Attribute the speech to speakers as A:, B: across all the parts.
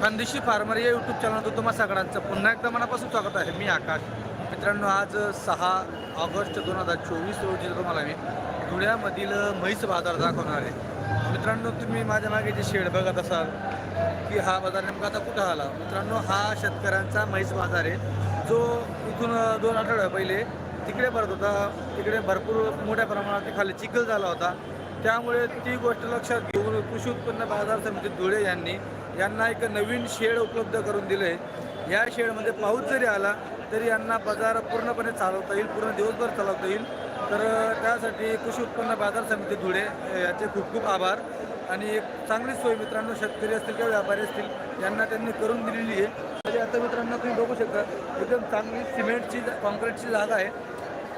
A: Khandeshi farmer या YouTube चॅनलवर तुम्हा सगळ्यांचं पुन्हा एकदा मनापासून स्वागत आहे. मी आकाश. मित्रांनो आज सहा ऑगस्ट दोन हजार चोवीस रोजी तुम्हाला मी धुळ्यामधील म्हैस बाजार दाखवणार आहे. मित्रांनो तुम्ही माझ्या मागे जे शेड बघत असाल की हा बाजार नेमका आता कुठं आला? मित्रांनो हा शेतकऱ्यांचा म्हैस बाजार आहे. जो इथून दोन आठवड्या पहिले तिकडे भरत होता. तिकडे भरपूर मोठ्या प्रमाणात खाली चिखल झाला होता. त्यामुळे ती गोष्ट लक्षात घेऊन कृषी उत्पन्न बाजार समिती धुळे यांनी यांना एक नवीन शेड उपलब्ध करून दिलं आहे या शेडमध्ये पाऊस जरी आला तरी यांना बाजार पूर्णपणे चालवता येईल पूर्ण दिवसभर चालवता येईल. तर त्यासाठी कृषी उत्पन्न बाजार समिती धुळे याचे खूप खूप आभार. आणि एक चांगली सोय मित्रांनो शेतकरी असतील किंवा व्यापारी असतील यांना त्यांनी करून दिलेली आहे. म्हणजे आता मित्रांनो तुम्ही बघू शकता एकदम चांगली सिमेंटची कॉन्क्रीटची जागा आहे.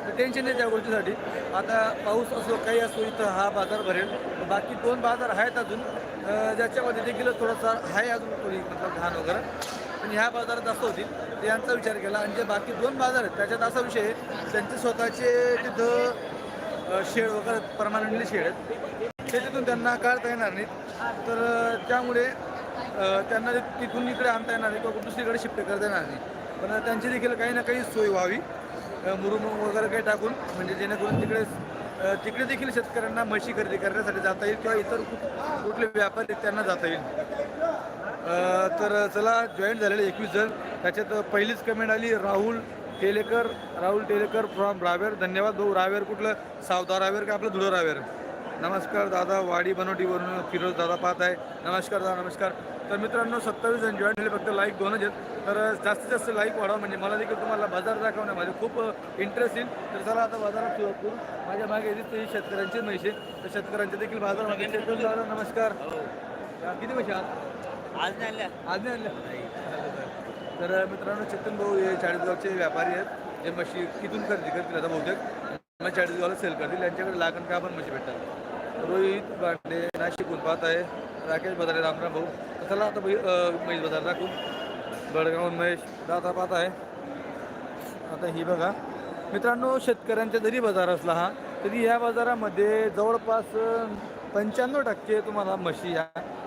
A: तर टेन्शन नाही त्या गोष्टीसाठी. आता पाऊस असो काही असो इथं हा बाजार भरेल. बाकी दोन बाजार आहेत अजून. ज्याच्यामध्ये देखील थोडासा आहे अजून थोडी मतलब घाण वगैरे. पण ह्या बाजारात जास्त होतील तर यांचा विचार केला. आणि जे बाकी दोन बाजार आहेत त्याच्यात असा विषय आहे त्यांचे स्वतःचे तिथं शेड वगैरे परमानंटली शेड आहेत. तिथून त्यांना काढता येणार नाहीत. तर त्यामुळे त्यांना तिथून इकडे आणता येणार नाही किंवा दुसरीकडे शिफ्ट करता येणार नाही. पण त्यांची देखील काही ना काही सोय व्हावी. मुरुम वगैरे काही टाकून म्हणजे जेणेकरून तिकडे तिकडे देखील शेतकऱ्यांना म्हशी खरेदी करण्यासाठी जाता येईल किंवा इतर कुठले व्यापारी त्यांना जाता येईल. तर चला जॉईन झालेले एकवीस जण. त्याच्यात पहिलीच कमेंट आली राहुल टेलेकर राहुल टेलेकर फ्रॉम रावेर. धन्यवाद भाऊ. रावेर कुठलं? सावधा रावेर का आपलं धुळं रावेर? नमस्कार दादा वाडी बनवटीवरून फिरोज दादा पाहत आहे. नमस्कार दादा नमस्कार. तर मित्रांनो सत्तावीस जण जॉईन झाले फक्त लाईक दोनच आहेत. तर जास्तीत जास्त लाईक वाढवा म्हणजे मला देखील तुम्हाला बाजार दाखवण्यामध्ये खूप इंटरेस्ट येईल. तर चला आता बाजारात करू. माझ्या मागे ही शेतकऱ्यांची आहे. तर शेतकऱ्यांच्या देखील बाजारामध्ये शेतकरी दादा नमस्कार. किती म्हशी आहात?
B: आज नाही आणल्या
A: आज नाही आणल्या तर मित्रांनो चेतन भाऊ हे चाळीसगावचे व्यापारी आहेत. जे म्हशी किथून खरेदी करतील आता बहुतेक. मग चाळीसगावला सेल करतील. यांच्याकडे लागण का पण म्हशी भेटतात. रोहित बांडे नाशिक पाहत आहे. राकेश बदारे रामराम भाऊ. तर चला आता भाई महेश बदारे दाखवू. बडगावून महेश दादा पाहत आहे. आता ही बघा. मित्रांनो शेतकऱ्यांचा जरी बाजार असला हा तरी या बाजारामध्ये जवळपास पंच्याण्णव टक्के तुम्हाला म्हशी ह्या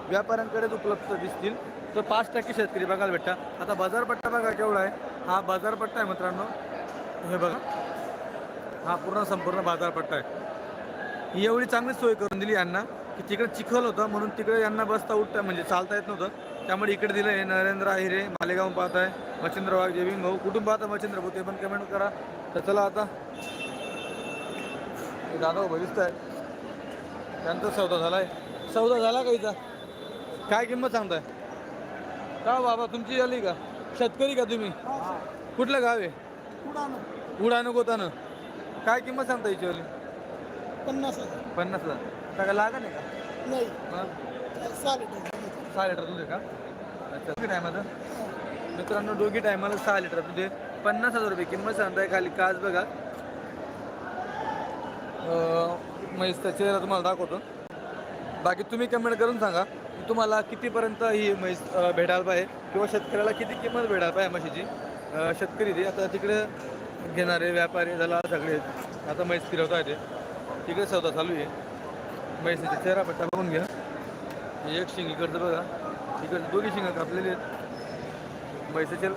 A: व्यापाऱ्यांकडेच उपलब्ध दिसतील. तर पाच टक्के शेतकरी बघायला भेटता. आता बाजारपट्टा बघा केवढा आहे. हा बाजारपट्टा आहे मित्रांनो. हे बघा. हा पूर्ण संपूर्ण बाजारपट्टा आहे. ही एवढी चांगली सोय करून दिली यांना की तिकडे चिखल होतं म्हणून तिकडे यांना बसता उठता म्हणजे चालता येत नव्हतं. त्यामुळे इकडे दिलं आहे नरेंद्र आहिरे मालेगाव पाहत आहे मच्छिंद्र वाघ जेविंग भाऊ कुठून पाहता मच्छिंद्र भाऊ ते पण कमेंट करा. तर चला आता. दादा दिसत आहे त्यांचा सौदा झाला आहे सौदा झाला का इथं? काय किंमत सांगताय? का बाबा तुमची आली का? शेतकरी का तुम्ही? कुठलं गाव आहे? उडाणं गोतानं. काय किंमत सांगता याच्यावाली
C: पन्नास हजार.
A: पन्नास हजार. काय लागा नाही का?
C: नाही.
A: मग?
C: सहा लिटर
A: सहा लिटर दूध आहे का? अच्छा किती टायमाचं मित्रांनो दोघी टायमाला सहा लिटर दूध आहे. पन्नास हजार रुपये किंमत सांगताय खाली. काच बघा. म्हैसचा चेहरा तुम्हाला दाखवतो. बाकी तुम्ही कमेंट करून सांगा की तुम्हाला कितीपर्यंत ही म्हैस अं, भेटायला पाहिजे किंवा शेतकऱ्याला किती किंमत भेटायला पाहिजे म्हशीची? अं, शेतकरी ते. आता तिकडे घेणारे व्यापारी झाला सगळे आहेत. आता म्हैस फिरवता येते तिकडे सौदा चालू आहे. म्हैसीचा चेहरा पट्टा बघून घ्या. एक शिंग इकडचं बघा. इकडचं दोन्ही शिंग कापलेली आहेत. म्हैसाचे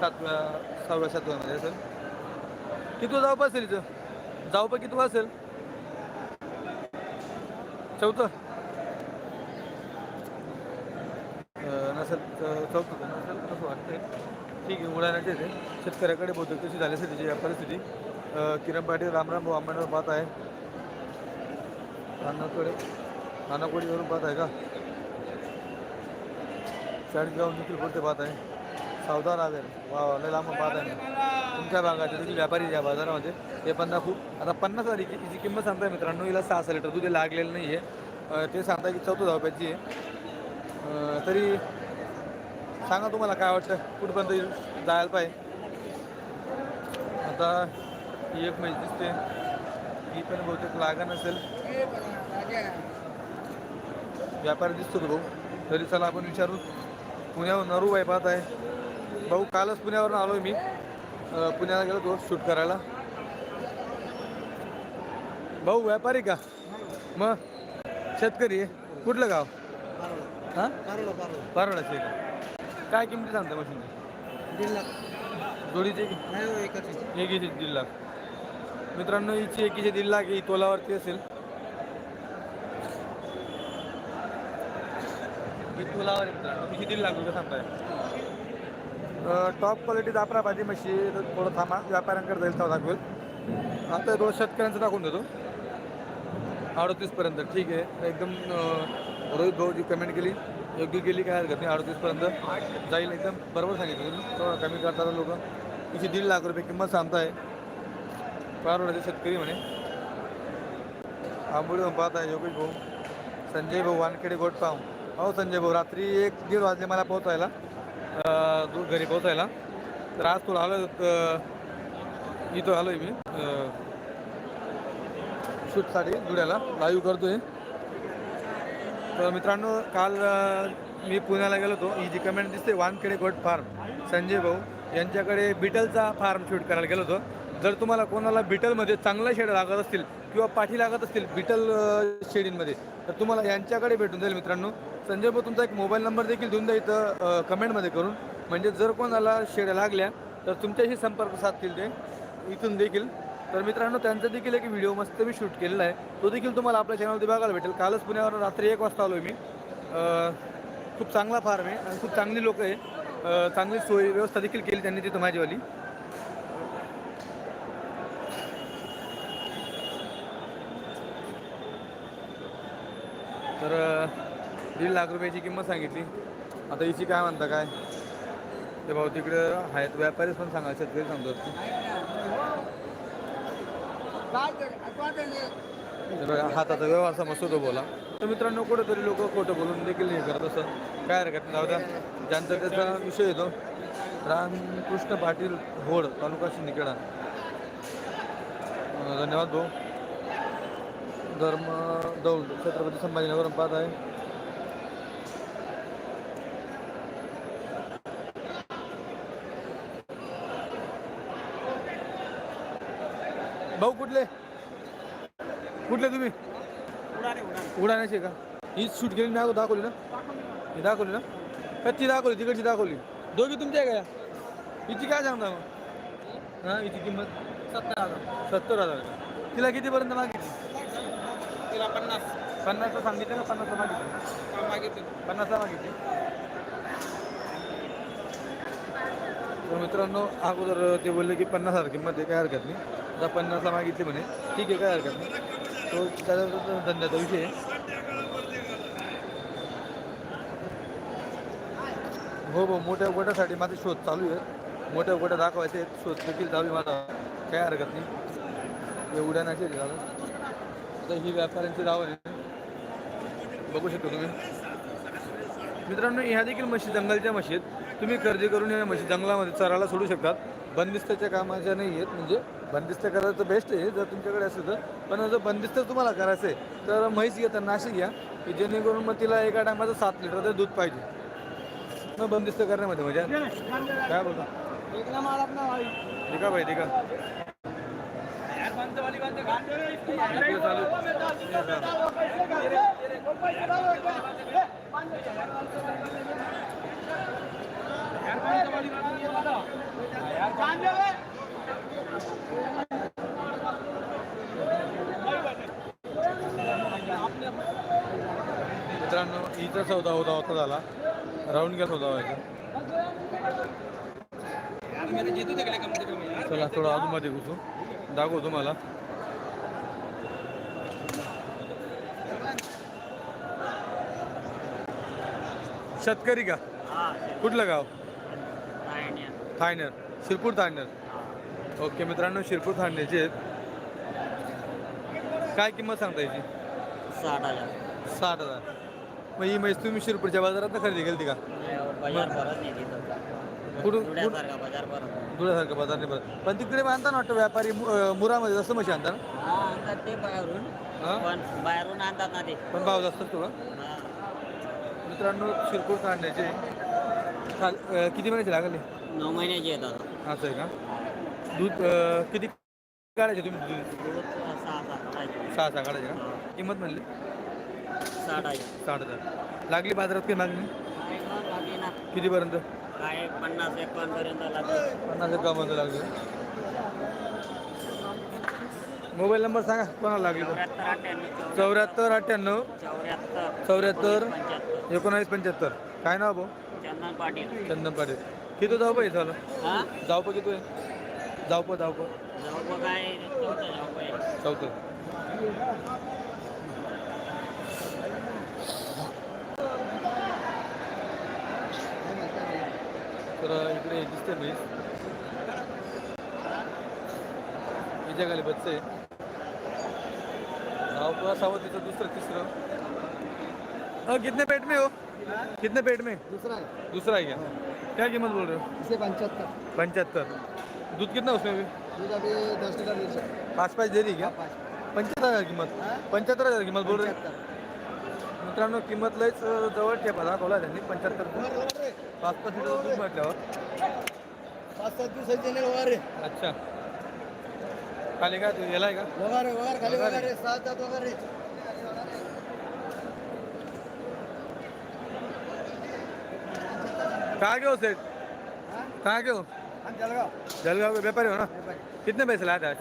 A: सातव्या सहाव्या सातव्यामध्ये असेल. किती जाऊ असेल इथं? जाऊ पण किती असेल. चौथं. नसेल चौथं नसेल असं वाटतंय. ठीक आहे उडाण्याचे ते शेतकऱ्याकडे बहुतेक कशी झाली असेल त्याची या परिस्थिती. किरण पाटील रामराम भाऊ आंबेडकर पाहत आहे. खानाकडे खानाकोडीवरून पाहत आहे का? चाळीसगाव देखील ते पाहत आहे. सावधान आहे वा लय लांब पाहत आहे. तुमच्या भागाचे देखील व्यापारी ज्या बाजारामध्ये? ते पन्ना खूप आता पन्नास हजार हिची हिची किंमत सांगताय मित्रांनो. हिला सहा लिटर दूध लागलेलं नाही आहे ते सांगताय की चौथं धावप्याची आहे. तरी सांगा तुम्हाला काय वाटतं? कुठपर्यंत जायला पाहिजे? आता ही एक म्हैस दिसते ही पण बहुतेक लागा नसेल व्यापारी दिसतो तो भाऊ? तरी चला आपण विचारू. पुण्यावर नरूबाई पाहत आहे. भाऊ कालच पुण्यावरून आलो मी. पुण्याला गेलो तो शूट करायला. भाऊ व्यापारी का? मग शेतकरी आहे. कुठलं गाव? हां? का? काय किमती सांगता मशीनची?
C: दीड लाख.
A: जोडीची
C: नाही हो. एकीचे
A: दीड लाख. मित्रांनो हिची एकीचे दीड लाख ही तोलावरती असेल. तोलावर मित्रांनो. दीड लाख रुपये सांगताय? टॉप क्वालिटी जाफराबादी म्हशी तर थोडं थांबा. व्यापाऱ्यांकडे जाईल तेव्हा दाखवेल. आता रोज शेतकऱ्यांचं दाखवून देतो. अडतीसपर्यंत ठीक आहे. एकदम रोहित भाऊ जी कमेंट केली. योग्य केली काय हरकत नाही. अडतीसपर्यंत जाईल एकदम. बरोबर सांगितलं तुम्ही. कमी करतात लोक. तिची दीड लाख रुपये किंमत सांगताय. पारवड्याचे शेतकरी म्हणे. आंबोळी पाहत आहे योगेश भाऊ. संजय भाऊ वानखेडे गोटपाव हो संजय भाऊ रात्री एक दीड वाजले मला पोहोचायला. अं, घरी पोहोचायला. तर आज तुला आलो इथं आलो आहे मी शूटसाठी धुळ्याला. लाईव्ह करतोय. तर मित्रांनो काल मी पुण्याला गेलो होतो. ही जी कमेंट दिसते वानखेडे गोट फार्म संजय भाऊ यांच्याकडे बिटलचा फार्म शूट करायला गेलो होतो. जर तुम्हाला कोणाला बिटलमध्ये चांगला शेड लागत असतील किंवा पाठी लागत असतील बिटल शेडींमध्ये तर तुम्हाला यांच्याकडे भेटून जाईल मित्रांनो. संजय भाऊ तुमचा एक मोबाईल नंबर देखील देऊन द्या इथं कमेंटमध्ये करून. म्हणजे जर कोणाला शेड लागल्या तर तुमच्याशी संपर्क साधतील ते इथून देखील. तर मित्रांनो त्यांचा देखील एक व्हिडिओ मस्त मी शूट केलेला आहे. तो देखील तुम्हाला आपल्या चॅनलमध्ये बघायला भेटेल. कालच पुण्यावर रात्री एक वाजता आलो मी. खूप चांगला फार्म आहे आणि खूप चांगली लोक आहे. चांगली सोय व्यवस्था देखील केली त्यांनी तिथं माझीवाली तर दीड लाख रुपयाची किंमत सांगितली. आता हिची काय म्हणता काय? ते भाऊ तिकडे आहेत व्यापारीच पण सांगा शेतकरी सांगतो. बघा, हाताचा व्यवहार समजतो तो बोला. तर मित्रांनो कुठेतरी लोक खोटं बोलून देखील हे करत असं काय हरकत नाही जाऊ द्या. ज्यांचा त्याचा विषय येतो. रामकृष्ण पाटील होड तालुका शिंदखेडा धन्यवाद भाऊ. धर्म दौंड छत्रपती संभाजीनगर पाहत आहे. भाऊ कुठले? कुठले तुम्ही? उडाण्याचे का? ही सूट केली ना दाखवली ना? ही दाखवली ना? का ती दाखवली तिकडची दाखवली? दोघी तुमच्या आहे का हिची काय सांगता मग? हा हिची किंमत?
C: सत्तर हजार.
A: सत्तर हजार. तिला कितीपर्यंत मागितली?
C: तिला पन्नास.
A: पन्नासला सांगितलं का? पन्नासला मागितली?
C: मागितले.
A: पन्नासला मागितली. तर मित्रांनो अगोदर ते बोलले की पन्नास हजार किंमत आहे काय हरकत नाही. आता पन्नासला मागितली म्हणे. ठीक आहे काय हरकत नाही. तो त्याचा धंद्याचा विषय आहे. हो हो मोठ्या गोट्यासाठी माझे शोध चालू आहे मोठ्या गोट्या दाखवायचे आहेत. शोध देखील चालू आहे. माझा काय हरकत नाही. एवढ्या नाही झालं आता ही व्यापाऱ्यांची दावण आहे. बघू शकतो तुम्ही. मित्रांनो ह्या देखील म्हशी जंगलच्या म्हशी आहेत. तुम्ही खरेदी करून या म्हशी जंगलामध्ये चरायला सोडू शकतात. बंदिस्ताच्या कामाच्या नाही आहेत म्हणजे बंदिस्त करायचं बेस्ट आहे जर तुमच्याकडे असेल तर. पण जर बंदिस्त तुम्हाला करायचं आहे तर म्हैस घ्या तर नाशिक घ्या की जेणेकरून मग तिला एका टायमाचं सात लिटर तरी दूध पाहिजे. मग बंदिस्त करण्यामध्ये मजा काय बोलता?
C: एक भाई.
A: ठीक आहे भाई ठीक आहे इकडे चालू मित्रांनो इथं सौदा होता होता झाला राऊंड गेला सौदा व्हायचा चला थोडं आतमध्ये घुसू दाखवू तुम्हाला. शेतकरी का? कुठलं गाव? थायनर शिरपूर थायनर ओके मित्रांनो शिरपूर थायनरचे आहेत. काय किंमत सांगता याची?
C: साठ हजार.
A: साठ हजार. मग ही म्हैस तुम्ही शिरपूरच्या बाजारात खरेदी केली का? कुठून
C: धुळ्यासारखा बाजार भरत
A: नाही बरं पण तिकडे बांधता ना वाटतं व्यापारी मु- मुरामध्ये जसं म्हशी आणता ना
C: हा आणतात ते बाहेरून.
A: हा?
C: पण बाहेरून आणतात ना ते.
A: पण भाव जास्त असतो का?
C: हा.
A: मित्रांनो शिरपूर अं, किती महिन्याचे लागले?
C: नऊ महिन्याचे येतात
A: असं आहे का? दूध अं, किती काढायचे तुम्ही दूध?
C: दूध सहा सात.
A: सहा सहा काढायचे का. किंमत म्हणली?
C: साठ हजार
A: साठ हजार. लागली बाजारात काही मागणी?
C: ना.
A: कितीपर्यंत?
C: काय पन्नास एकावन्न पर्यंत लागली.
A: पन्नास एकावन्न लागली. मोबाईल नंबर सांगा कोणाला लागली
C: चौऱ्याहत्तर अठ्ठ्याण्णव
A: चौऱ्याहत्तर. अठ्ठ्याण्णव.
C: चौऱ्याहत्तर
A: चौऱ्याहत्तर
C: पंच्याहत्तर
A: एकोणावीस पंच्याहत्तर. काय नाव भाऊ?
C: चंदन पाटील.
A: चंदन पाटील. किती जाऊ पाहिजे झालं
C: हा?
A: जाऊ पण किती आहे? जाऊ पण जाऊ
C: काय? चौथा जाऊ
A: चौथं तर इकडे दिसते मी. हिच्या खाली बच्चे. नाव पण असावं तिचं दुसरं तिसरं. कितने पेट में हो? कितने पेट में?
B: दूसरा है
A: दूसरा है. क्या क्या कीमत बोल रहे हो?
B: इसे पंचहत्तर
A: पंचहत्तर दूध कितना उसमें भी
B: दूध अभी दस लीटर
A: पाच पाच दे दी क्या?
B: पाँच
A: पंच्याहत्तर हजार किंमत. पंच्याहत्तर हजार किंमत बोल रहे
B: पंच्याहत्तर.
A: मित्रांनो किंमत लयच जवळ ठेपा दाखवला त्यांनी पंच्याहत्तर पाच पाच लिटर दूध म्हटल्यावर.
B: पाच सात दिवसाचे वगार
A: अच्छा. खाली काय तू आहे का?
B: वगार वगार खाली
A: वगार
B: सात वगार
A: कहाँ के हो सेठ? कहाँ के हो
B: जलगाव
A: जलगांव के व्यापारी हो ना? कितने पैसे लाए थे आज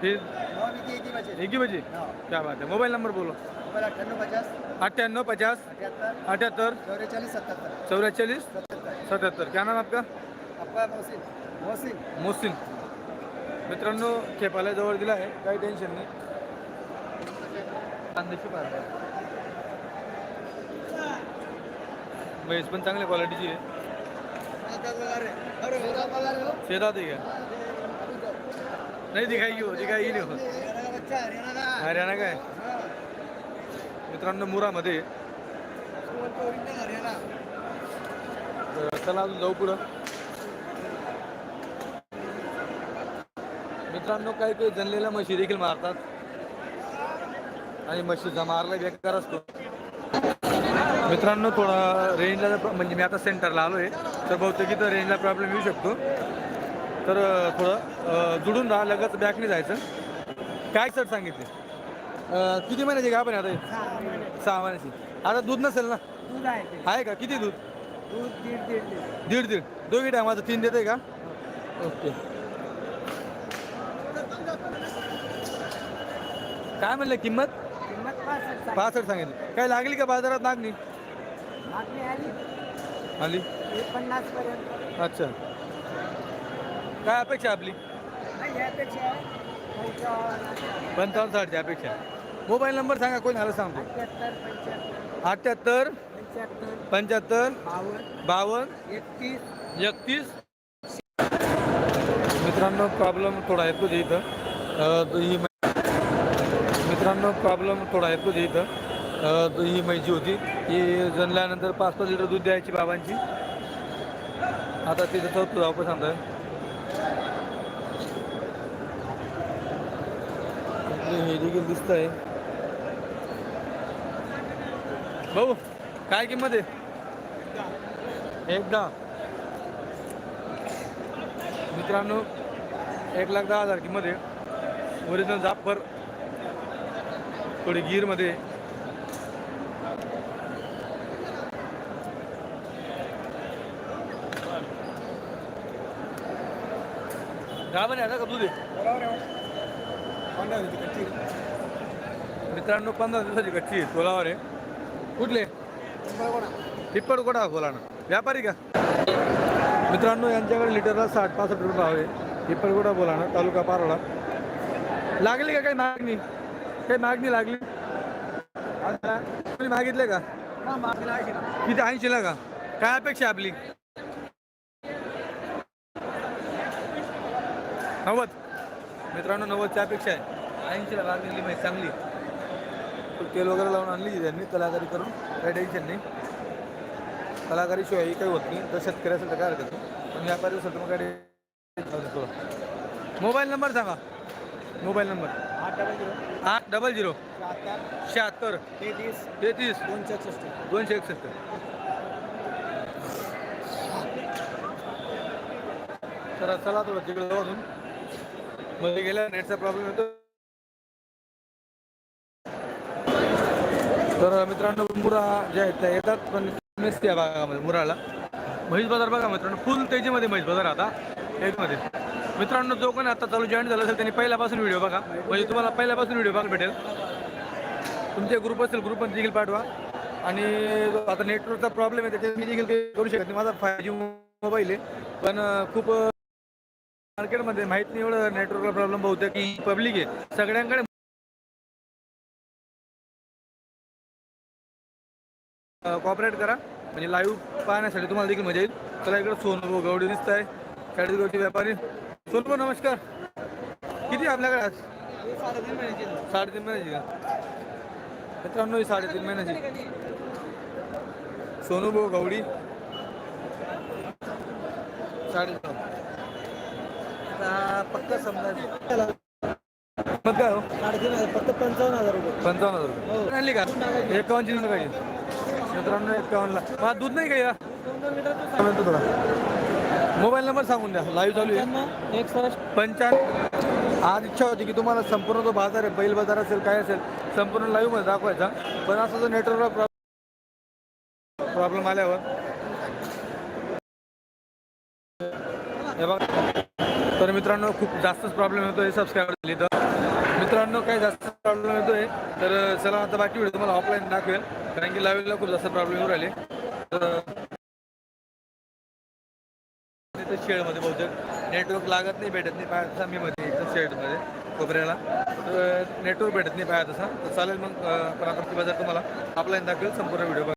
A: फिर
B: ही बजे
A: एक ही बजे?
B: हाँ.
A: क्या बात है. मोबाइल नंबर बोलो.
B: मोबाइल अट्ठानवे पचास
A: अट्ठानवे पचास
B: अठहत्तर
A: अठहत्तर
B: चौराचालीस सत्तर
A: चौराचालीस
B: सत्तर
A: सत्याहत्तर क्या नाम आपका
B: अप्पा मोहसिन मोहसिन
A: मोहसिन मित्रांनो खेपाला जवळ दिला आहे काही टेन्शन नाही कांद्याची म्हैस पण चांगल्या क्वालिटीची आहे
B: हो.
A: शेतात आहे का नाही दिखाई हो दिखाई नाही हो
B: हरियाणा का
A: काय
B: हाँ,
A: मित्रांनो मुरामध्ये. चला अजून जाऊ पुढं. मित्रांनो काही काही जनलेल्या म्हशी देखील मारतात. आणि म्हशीचा मारला बेकार असतो. मित्रांनो थोडा रेंजला जर- म्हणजे मी आता सेंटरला आलो आहे तर बहुतेक इथं रेंजला प्रॉब्लेम येऊ शकतो. तर थोडं जुडून राहा लगेच बॅकने जायचं. काय सर सांगितले? अं, किती महिन्याची गाभ आहे आता? ही? सहा महिन्याची. आता दूध नसेल ना?
B: दूध आहे ते.
A: आहे का? किती दूध?
B: दूध दीड दीड दीड
A: दीड दीड. दोघी टायमाचं तीन देते का? ओके. काय म्हणलं किंमत?
B: किंमत पासष्ट आहे.
A: पासष्ट सांगितली. काय लागली का बाजारात मागणी?
B: मागणी आली. पन्नास पर्यंत.
A: अच्छा. काय अपेक्षा आपली?
B: नाही यापेक्षा पंचावन्न.
A: पंचावन्न साठची अपेक्षा. मोबाईल नंबर सांगा कोणी आलं सांगतो
B: अठ्याहत्तर पंच्याहत्तर. बावन्न एकतीस.
A: एकतीस. मित्रांनो प्रॉब्लेम थोडा येतो जे इथं. अं, तो ही मै- मित्रांनो प्रॉब्लेम थोडा येतो जे इथं. अं, तो ही म्हैशी होती. ही जणल्यानंतर पाच पाच लिटर दूध द्यायची बाबांची. आता तिथं चौथं धावपं सांगतोय. हे देखील दिसत आहे भाऊ काय किंमत आहे? एकदा. मित्रांनो एक लाख दहा हजार किंमत आहे. ओरिजिनल जाफर थोडी गिरमध्ये गाभण आहे आता का दूध? आहे
B: आहे पंधरा
A: मित्रांनो पंधरा दिवसाची कच्ची आहे तोलावर आहे. कुठले? टिप्पड कोणा बोला ना. व्यापारी का? मित्रांनो यांच्याकडे लिटरला साठ पासष्ट रुपये भाव आहे. टिप्पडगोडा बोला ना तालुका पारोळा. लागली का काही मागणी? काही मागणी लागली? आता मागितले का? किती? ऐंशीला का? काय अपेक्षा आपली? नव्वद. मित्रांनो नव्वदची अपेक्षा आहे. ऐंशीला लागलेली माहिती चांगली. तेल वगैरे लावून आणली त्यांनी कलाकारी करून काही टेन्शन नाही. कलाकारीशिवाय काही होत नाही. तर तर काय हरकत नाही. पण व्यापारी असेल तर मग काय मोबाईल नंबर सांगा. Mobile number.
B: आठ डबल झिरो.
A: आठ डबल झिरो.
B: शहात्तर. तेहतीस.
A: तेहतीस.
B: दोनशे एकसष्ट.
A: दोनशे एकसष्ट. तर चला थोडं तिकडे जाऊ अजून मध्ये गेल्या नेटचा प्रॉब्लेम येतो तर मित्रांनो मुरा जे आहेत त्या येतात पण नसते या भागामध्ये मुराला. म्हैस बाजार बघा मित्रांनो फुल तेजीमध्ये म्हैस बाजार आता. एकमध्ये मित्रांनो जो कोणी आता चालू जॉईन झाला असेल त्यांनी पहिल्यापासून व्हिडिओ बघा. म्हणजे तुम्हाला पहिल्यापासून व्हिडिओ बघायला भेटेल. तुमचे ग्रुप असेल ग्रुपमध्ये देखील पाठवा. आणि आता नेटवर्कचा प्रॉब्लेम आहे त्याच्यात मी देखील काही करू शकत नाही. माझा फाय जी मोबाईल आहे. पण खूप मार्केटमध्ये माहीत नाही एवढं नेटवर्कला प्रॉब्लेम बहुतेक की पब्लिक आहे. सगळ्यांकडे कॉपरेट करा. म्हणजे लाईव्ह पाहण्यासाठी तुम्हाला देखील मजा येईल. चला इकडे सोनू गवडी दिसत आहे शाळेत व्यापारी. सोनू नमस्कार. किती आपल्याकडे आज?
B: साडेतीन महिन्याची
A: साडेतीन महिन्याची का? मित्रांनो ही साडेतीन महिन्याची. सोनू भाऊ गवडी साडे
B: पक्का समजा
A: मग काय हो?
B: साडेतीन हजार फक्त पंचावन्न हजार रुपये.
A: पंचावन्न हजार रुपये. आणली का? एकावन्नची पाहिजे मित्रांनो एकावन्नला मला दूध नाही का या? थोडा. मोबाईल नंबर सांगून द्या. लाईव्ह चालू आहे.
B: एकसष्ट
A: पंच्याण्णव आज इच्छा होती की तुम्हाला संपूर्ण जो बाजार आहे बैल बाजार असेल काय असेल संपूर्ण लाईव्हमध्ये दाखवायचा. पण असं जो नेटवर्कला प्रॉब्लेम आल्यावर हे बघा. तर मित्रांनो खूप जास्तच प्रॉब्लेम येतोय सबस्क्राईबर झाली तर मित्रांनो काही जास्त प्रॉब्लेम येतोय तर चला आता बाकी व्हिडिओ तुम्हाला ऑफलाईन दाखवेल. कारण की लाईव्हला खूप जास्त प्रॉब्लेम येऊ राहिले. तर शेडमध्ये बहुतेक नेटवर्क लागत नाही भेटत नाही. पाया तसा मी मध्ये एकदम शेडमध्ये कोपऱ्याला. तर नेटवर्क भेटत नाही पाया तसा. तर चालेल मग अं, पण बाजार तुम्हाला आपला दाखवेल संपूर्ण व्हिडिओ